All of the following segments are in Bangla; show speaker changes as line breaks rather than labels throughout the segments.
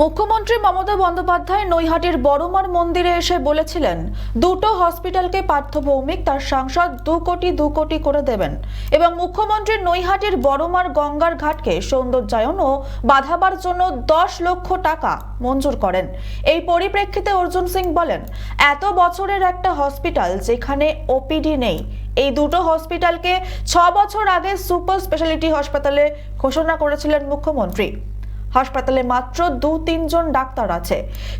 মুখ্যমন্ত্রী মমতা বন্দ্যোপাধ্যায় নৈহাটির বড়মার মন্দিরে এসে বলেছিলেন, দুটো হসপিটালকে পার্থভৌমিক তার সাংসদ দু কোটি দু কোটি করে দেবেন। এবং মুখ্যমন্ত্রী নৈহাটির বড়মার গঙ্গার ঘাটকে সৌন্দর্যায়ন ও বাধাবার জন্য দশ লক্ষ টাকা মঞ্জুর করেন। এই পরিপ্রেক্ষিতে অর্জুন সিং বলেন, এত বছরের একটা হসপিটাল যেখানে ওপিডি নেই, এই দুটো হসপিটালকে ছ বছর আগে সুপার স্পেশালিটি হাসপাতালে ঘোষণা করেছিলেন মুখ্যমন্ত্রী। হাসপাতালে মাত্র দু তিনজন ডাক্তার আছে।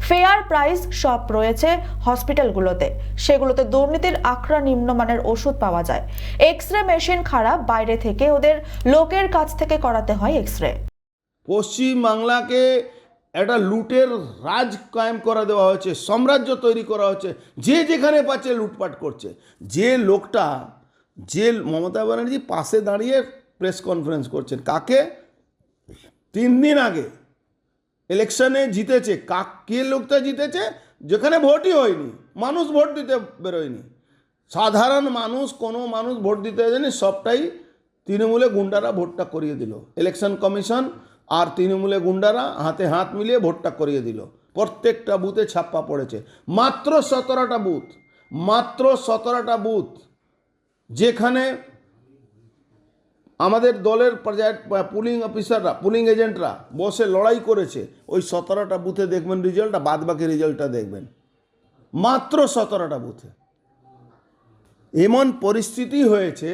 ফেয়ার প্রাইস সব রয়েছে হসপিটালগুলোতে। সেগুলোতে দুর্নীতির আখড়া নিম্নমানের ওষুধ পাওয়া যায়। এক্স রে মেশিন খারাপ, বাইরে থেকে ওদের লোকের কাছ থেকে করাতে হয় এক্স রে
পশ্চিমবাংলাকে একটা লুটের রাজ কায়েম করা দেওয়া হয়েছে, সাম্রাজ্য তৈরি করা হচ্ছে যে যেখানে পাচ্ছে লুটপাট করছে। যে লোকটা, যে মমতা ব্যানার্জি পাশে দাঁড়িয়ে প্রেস কনফারেন্স করছেন, কাকে? তিন দিন আগে ইলেকশনে জিতেছে। কাক কে লোকটা জিতেছে? যেখানে ভোটই হয়নি, মানুষ ভোট দিতে বেরোয়নি। সাধারণ মানুষ, কোনো মানুষ ভোট দিতে যায়নি, সবটাই তৃণমূলে গুন্ডারা ভোটটা করিয়ে দিল। ইলেকশন কমিশন আর তৃণমূলে গুন্ডারা হাতে হাত মিলিয়ে ভোটটা করিয়ে দিল। প্রত্যেকটা বুথে ছাপ্পা পড়েছে। মাত্র সতেরোটা বুথ, মাত্র সতেরোটা বুথ, যেখানে আমাদের দলের পুলিং অফিসাররা পুলিং এজেন্টরা বসে লড়াই করেছে। ওই সতেরোটা বুথে দেখবেন রেজাল্টটা বাদ বাকি রেজাল্টটা দেখবেন। মাত্র সতেরোটা বুথে। এমন পরিস্থিতি হয়েছে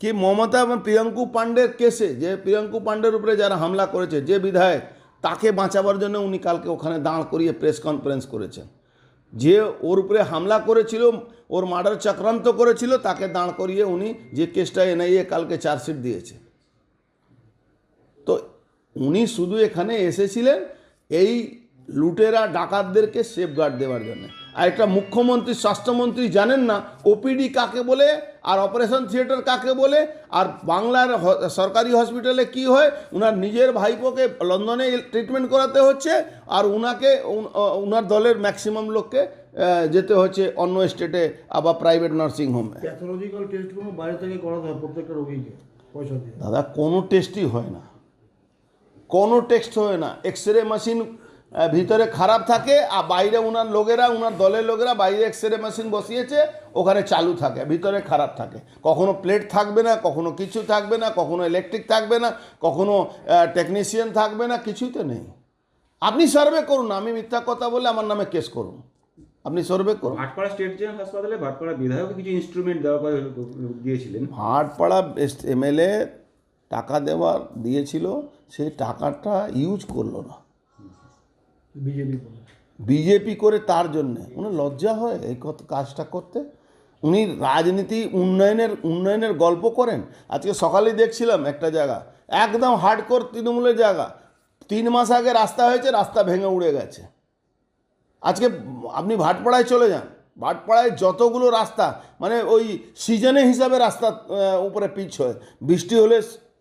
কি মমতা এবং প্রিয়াঙ্কু পাণ্ডের কেসে, যে প্রিয়াঙ্কু পাণ্ডের উপরে যারা হামলা করেছে, যে বিধায়ক, তাকে বাঁচাবার জন্য উনি কালকে ওখানে দাঁড় করিয়ে প্রেস কনফারেন্স করেছেন। যে ওর উপরে হামলা করেছিল, ওর মার্ডার চক্রান্ত করেছিল, তাকে দাঁড় করিয়ে উনি যে কেসটা এনআইএ কালকে চার্জশিট দিয়েছে। তো উনি শুধু এখানে এসেছিলেন এই লুটেরা ডাকাতদেরকে সেফগার্ড দেওয়ার জন্য। আর একটা মুখ্যমন্ত্রী, স্বাস্থ্যমন্ত্রী জানেন না, ওপিডি কাকে বলে? আর অপারেশন থিয়েটার কাকে বলে? আর বাংলার সরকারি হসপিটালে কি হয়? উনার নিজের ভাইপোকে লন্ডনে ট্রিটমেন্ট করাতে হচ্ছে আর উনাকে উন- উনার দলের ম্যাক্সিমাম লোককে যেতে হচ্ছে অন্য স্টেটে আবার প্রাইভেট নার্সিং হোমে।
প্যাথোলজিক্যাল টেস্টগুলো বাইরে থেকে করাতে হয় প্রত্যেকটা রোগীকে পয়সা দিয়ে।
দাদা কোনো টেস্টই হয় না। কোনো টেস্ট হয় না। এক্স রে মেশিন ভিতরে খারাপ থাকে আর বাইরে ওনার লোকেরা ওনার দলের লোকেরা বাইরে এক্স রে মেশিন বসিয়েছে ওখানে চালু থাকে ভিতরে খারাপ থাকে। কখনো প্লেট থাকবে না কখনো কিছু থাকবে না কখনো ইলেকট্রিক থাকবে না কখনো টেকনিশিয়ান থাকবে না কিছুই তো নেই। আপনি সার্ভে করুন আমি মিথ্যা কথা বলে আমার নামে কেস করুন। আপনি সার্ভে করুন।
ভাটপাড়া স্টেট জেনারেল হাসপাতালে ভাটপাড়া বিধায়ক কিছু ইনস্ট্রুমেন্ট দেওয়া দিয়েছিলেন।
ভাটপাড়া এমএলএ টাকা দেওয়ার দিয়েছিল সেই টাকাটা ইউজ করল না।
বিজেপি
করে। তার জন্যে। উনি লজ্জা হয় এই কাজটা করতে। উনি রাজনীতি উন্নয়নের উন্নয়নের গল্প করেন। আজকে সকালে দেখছিলাম একটা জায়গা, একদম হার্ডকোর তৃণমূলের জায়গা। তিন মাস আগে রাস্তা হয়েছে, রাস্তা ভেঙে উড়ে গেছে। আজকে আপনি ভাটপাড়ায় চলে যান। ভাটপাড়ায় যতগুলো রাস্তা মানে ওই সিজনে হিসাবে রাস্তা উপরে পিচ হয়। বৃষ্টি হলে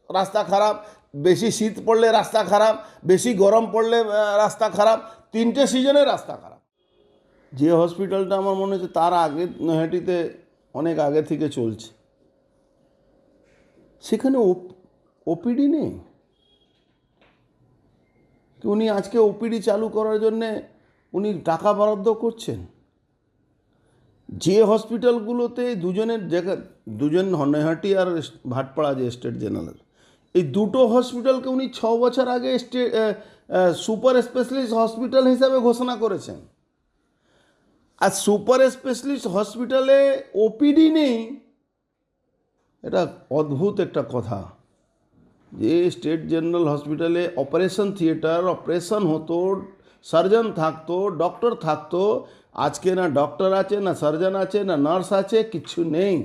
রাস্তা খারাপ বেশি শীত পড়লে রাস্তা খারাপ, বেশি গরম পড়লে রাস্তা খারাপ, তিনটে সিজনে রাস্তা খারাপ। যে হসপিটালটা আমার মনে হচ্ছে তার আগে নৈহাটিতে অনেক আগে থেকে চলছে। সেখানে ওপিডি নেই? উনি আজকে ওপিডি চালু করার জন্যে উনি টাকা বরাদ্দ করছেন? যে হসপিটালগুলোতে দুজনের জায়গা, দুজন নৈহাটি আর ভাটপাড়া যে স্টেট জেনারেল। এই দুটো হসপিটালকে উনি ছ বছর আগে স্টে সুপার স্পেশালিস্ট হসপিটাল হিসাবে ঘোষণা করেছেন। আর সুপার স্পেশালিস্ট হসপিটালে ওপিডি নেই, এটা অদ্ভুত একটা কথা। যে স্টেট জেনারেল হসপিটালে অপারেশন থিয়েটার, অপারেশন হতো, সার্জন থাকতো, ডক্টর থাকতো, আজকে না ডক্টর আছে, না সার্জন আছে, না নার্স আছে কিচ্ছু নেই।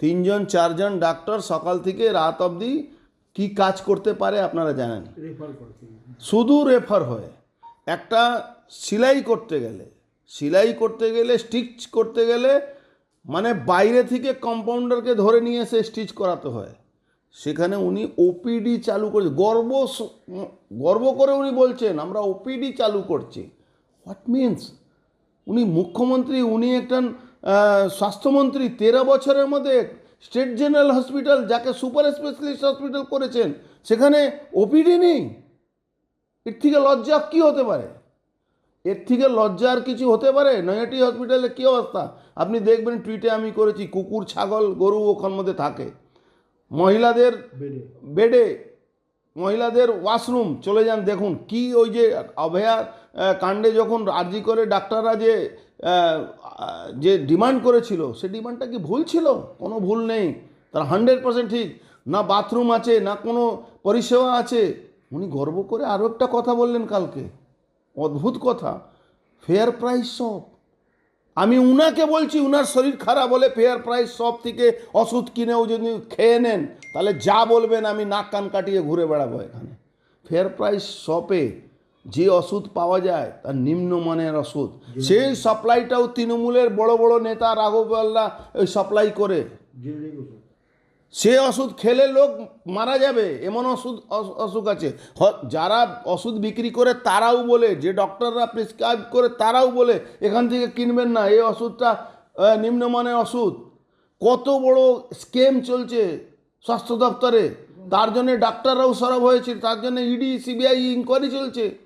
তিনজন, চারজন ডাক্তার সকাল থেকে রাত অবধি কি কাজ করতে পারে আপনারা জানেন। শুধু রেফার হয়। একটা সেলাই করতে গেলে সেলাই করতে গেলে স্টিচ করতে গেলে মানে বাইরে থেকে কম্পাউন্ডারকে ধরে নিয়ে এসে স্টিচ করাতে হয়। সেখানে উনি ওপিডি চালু করছে। গর্ব গর্ব করে উনি বলছেন আমরা ওপিডি চালু করছি। হোয়াট মিন্স উনি মুখ্যমন্ত্রী উনি একজন আহ, স্বাস্থ্যমন্ত্রী তেরো বছরের মধ্যে স্টেট জেনারেল হসপিটাল যাকে সুপার স্পেশালিস্ট হসপিটাল করেছেন সেখানে ওপিডি নেই? এর থেকে লজ্জা কী হতে পারে? এর থেকে লজ্জার কিছু হতে পারে? নয়াটি হসপিটালে কী অবস্থা? আপনি দেখবেন টুইটে আমি করেছি কুকুর ছাগল গরু ওখান মধ্যে থাকে। মহিলাদের
বেডে।
বেডে। মহিলাদের ওয়াশরুম, চলে যান। দেখুন কি ওই যে অভয়া কাণ্ডে যখন আর্জি করে ডাক্তাররা যে যে ডিমান্ড করেছিল, সে ডিমান্ডটা কি ভুল ছিল? কোনো ভুল নেই। তার হান্ড্রেড পার্সেন্ট ঠিক। না বাথরুম আছে, না কোনো পরিষেবা আছে। উনি গর্ব করে আরও একটা কথা বললেন কালকে। অদ্ভুত কথা। ফেয়ার প্রাইস সব। আমি উনাকে বলছি উনার শরীর খারাপ বলে ফেয়ার প্রাইস সব থেকে ওষুধ কিনেও যদি খেয়ে নেন তাহলে যা বলবেন আমি নাক কান কাটিয়ে ঘুরে বেড়াবো এখানে। ফেয়ার প্রাইস শপে যে ওষুধ পাওয়া যায় তার নিম্নমানের ওষুধ। সেই সাপ্লাইটাও তৃণমূলের বড় বড় নেতা রাঘবাল্লা ওই সাপ্লাই করে। সে ওষুধ খেলে লোক মারা যাবে এমন ওষুধ অস- অসুখ আছে। যারা ওষুধ বিক্রি করে তারাও বলে যে ডক্টররা প্রেসক্রাইব করে তারাও বলে এখান থেকে কিনবেন না এই ওষুধটা নিম্নমানের ওষুধ। কত বড় স্কেম চলছে স্বাস্থ্য দপ্তরে। তার জন্য ডাক্তাররাও সরব হয়েছে তার জন্য ইডি সিবিআই ইনকোয়ারি চলছে।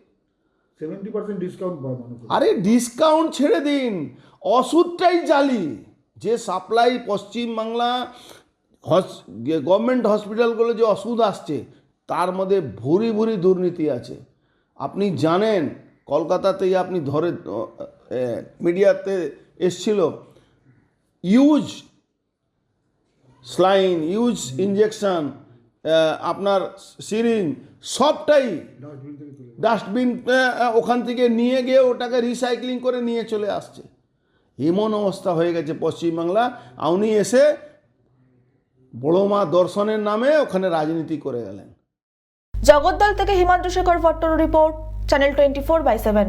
সেভেন্টি পার্সেন্ট ডিসকাউন্ট
আরে ডিসকাউন্ট ছেড়ে দিন। ওষুধটাই জালি। যে সাপ্লাই পশ্চিমবাংলা গভর্নমেন্ট হসপিটালগুলো যে ওষুধ আসছে, তার মধ্যে ভুরি ভুরি দুর্নীতি আছে। আপনি জানেন, কলকাতাতেই আপনি ধরে মিডিয়াতে এসছিল, ইউজ স্লাইন, ইউজ ইঞ্জেকশন আপনার সিরিন সবটাই
ডাস্টবিন
ওখান থেকে নিয়ে গিয়ে ওটাকে রিসাইক্লিং করে নিয়ে চলে আসছে। এমন অবস্থা হয়ে গেছে পশ্চিমবাংলা। আর উনি এসে বড় মা দর্শনের নামে ওখানে রাজনীতি করে গেলেন।
জগদ্দল থেকে Himanta Shekhar ভট্টর report channel twenty four by seven